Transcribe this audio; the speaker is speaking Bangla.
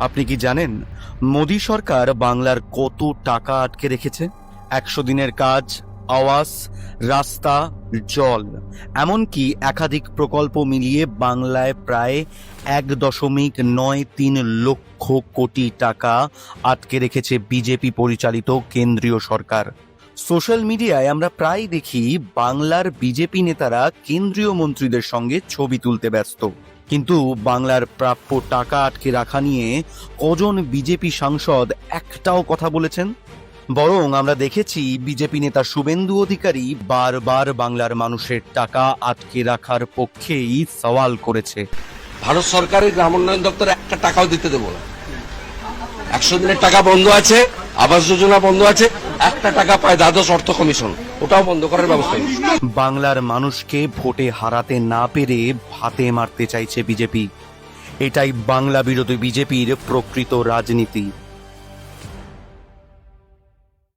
আপনি কি জানেন মোদী সরকার বাংলার কত টাকা আটকে রেখেছে? একশো দিনের কাজ, আওয়াজ, রাস্তা, জল, এমনকি একাধিক প্রকল্প মিলিয়ে বাংলায় প্রায় এক দশমিক নয় তিন লক্ষ কোটি টাকা আটকে রেখেছে বিজেপি পরিচালিত কেন্দ্রীয় সরকার। সোশ্যাল মিডিয়ায় আমরা প্রায় দেখি বাংলার বিজেপি নেতারা কেন্দ্রীয় মন্ত্রীদের সঙ্গে ছবি তুলতে ব্যস্ত। কিন্তু বাংলার প্রাপ্য টাকা আটকে রাখা নিয়ে কজন বিজেপি সাংসদ একটাও কথা বলেছেন? বরং আমরা দেখেছি বিজেপি নেতা শুভেন্দু অধিকারী বারবার বাংলার মানুষের টাকা আটকে রাখার পক্ষেই সওয়াল করেছে। ভারত সরকারের গ্রাম উন্নয়ন দপ্তরে একটা টাকাও দিতে দেবো একশো দিনের টাকা বন্ধ আছে। আবাস যোজনা বন্ধ আছে, একটা টাকা পায় দ্বাদশ অর্থ কমিশন। ওটাও বন্ধ করার ব্যবস্থা বাংলার মানুষকে ভোটে হারাতে না পেরে ভাতে মারতে চাইছে বিজেপি। এটাই বাংলা বিরোধী বিজেপির প্রকৃত রাজনীতি।